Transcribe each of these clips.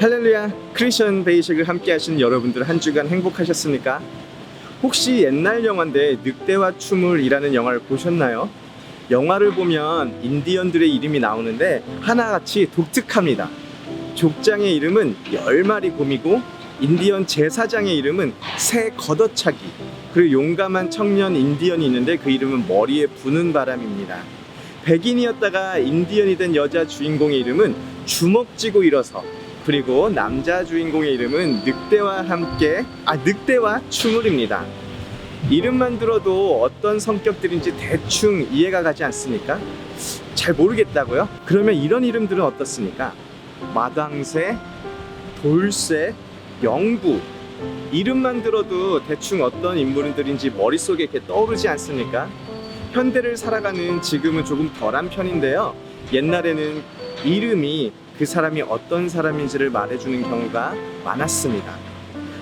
할렐루야 크리스천 베이식을 함께 하신 여러분들 한 주간 행복하셨습니까? 혹시 옛날 영화인데 늑대와 춤을이라는 영화를 보셨나요? 영화를 보면 인디언들의 이름이 나오는데 하나같이 독특합니다. 족장의 이름은 열 마리 곰이고 인디언 제사장의 이름은 새 걷어차기 그리고 용감한 청년 인디언이 있는데 그 이름은 머리에 부는 바람입니다. 백인이었다가 인디언이 된 여자 주인공의 이름은 주먹 쥐고 일어서 그리고 남자 주인공의 이름은 늑대와 함께 아 늑대와 춤을입니다. 이름만 들어도 어떤 성격들인지 대충 이해가 가지 않습니까? 잘 모르겠다고요? 그러면 이런 이름들은 어떻습니까? 마당새, 돌쇠, 영부 이름만 들어도 대충 어떤 인물들인지 머릿속에 이렇게 떠오르지 않습니까? 현대를 살아가는 지금은 조금 덜한 편인데요. 옛날에는 이름이 그 사람이 어떤 사람인지를 말해주는 경우가 많았습니다.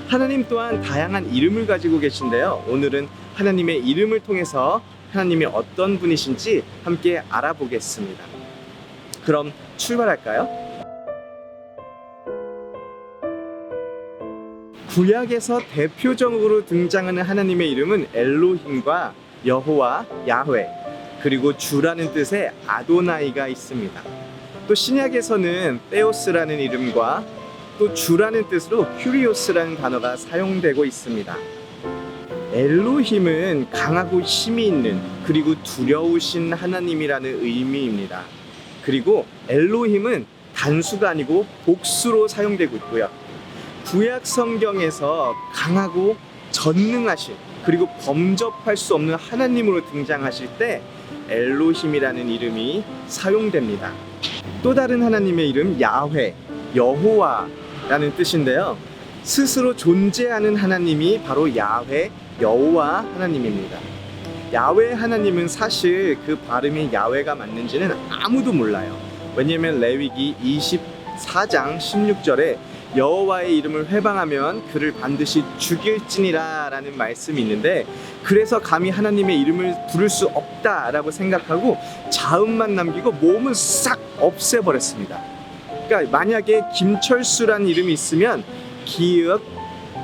하나님 또한 다양한 이름을 가지고 계신데요. 오늘은 하나님의 이름을 통해서 하나님이 어떤 분이신지 함께 알아보겠습니다. 그럼 출발할까요? 구약에서 대표적으로 등장하는 하나님의 이름은 엘로힘과 여호와, 야훼, 그리고 주라는 뜻의 아도나이가 있습니다. 또 신약에서는 테오스라는 이름과 또 주라는 뜻으로 큐리오스라는 단어가 사용되고 있습니다. 엘로힘은 강하고 힘이 있는 그리고 두려우신 하나님이라는 의미입니다. 그리고 엘로힘은 단수가 아니고 복수로 사용되고 있고요. 구약 성경에서 강하고 전능하신 그리고 범접할 수 없는 하나님으로 등장하실 때 엘로힘이라는 이름이 사용됩니다. 또 다른 하나님의 이름 야훼, 여호와라는 뜻인데요. 스스로 존재하는 하나님이 바로 야훼, 여호와 하나님입니다. 야훼 하나님은 사실 그 발음이 야훼가 맞는지는 아무도 몰라요. 왜냐면 레위기 24장 16절에 여호와의 이름을 회방하면 그를 반드시 죽일지니라라는 말씀이 있는데 그래서 감히 하나님의 이름을 부를 수 없다라고 생각하고 자음만 남기고 몸을 싹 없애버렸습니다. 그러니까 만약에 김철수라는 이름이 있으면 기읍,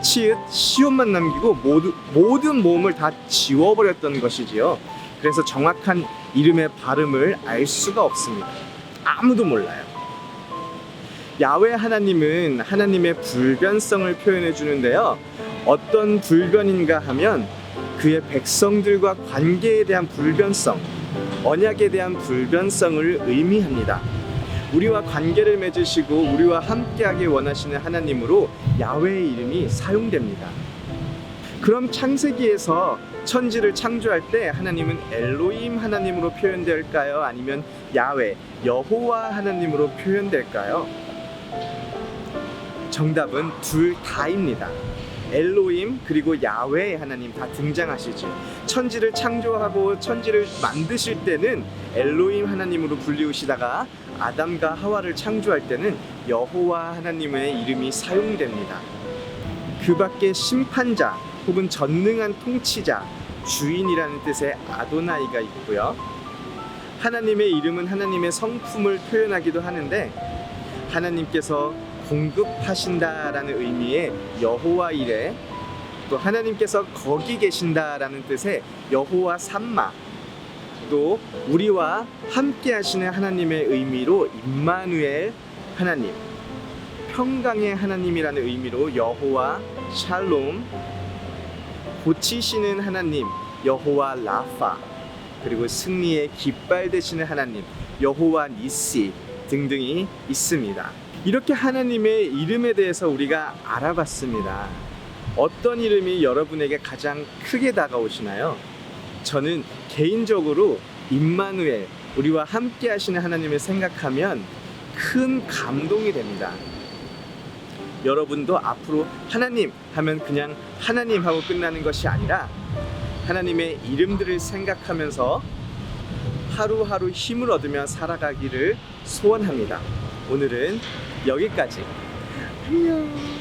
치읓, 시옷만 남기고 모두, 모든 몸을 다 지워버렸던 것이지요. 그래서 정확한 이름의 발음을 알 수가 없습니다. 아무도 몰라요. 야외 하나님은 하나님의 불변성을 표현해 주는데요. 어떤 불변인가 하면 그의 백성들과 관계에 대한 불변성, 언약에 대한 불변성을 의미합니다. 우리와 관계를 맺으시고 우리와 함께하길 원하시는 하나님으로 야훼의 이름이 사용됩니다. 그럼 창세기에서 천지를 창조할 때 하나님은 엘로임 하나님으로 표현될까요? 아니면 야훼, 여호와 하나님으로 표현될까요? 정답은 둘 다입니다. 엘로임 그리고 야훼 하나님 다 등장하시죠. 천지를 창조하고 천지를 만드실 때는 엘로임 하나님으로 불리우시다가 아담과 하와를 창조할 때는 여호와 하나님의 이름이 사용됩니다. 그 밖에 심판자 혹은 전능한 통치자, 주인이라는 뜻의 아도나이가 있고요. 하나님의 이름은 하나님의 성품을 표현하기도 하는데 하나님께서 공급하신다라는 의미의 여호와 이레 또 하나님께서 거기 계신다라는 뜻의 여호와 삼마 또 우리와 함께 하시는 하나님의 의미로 임마누엘 하나님 평강의 하나님이라는 의미로 여호와 샬롬 고치시는 하나님 여호와 라파 그리고 승리의 깃발 되시는 하나님 여호와 니시 등등이 있습니다. 이렇게 하나님의 이름에 대해서 우리가 알아봤습니다. 어떤 이름이 여러분에게 가장 크게 다가오시나요? 저는 개인적으로 임마누엘 우리와 함께 하시는 하나님을 생각하면 큰 감동이 됩니다. 여러분도 앞으로 하나님 하면 그냥 하나님 하고 끝나는 것이 아니라 하나님의 이름들을 생각하면서 하루하루 힘을 얻으며 살아가기를 소원합니다. 오늘은 여기까지. 안녕.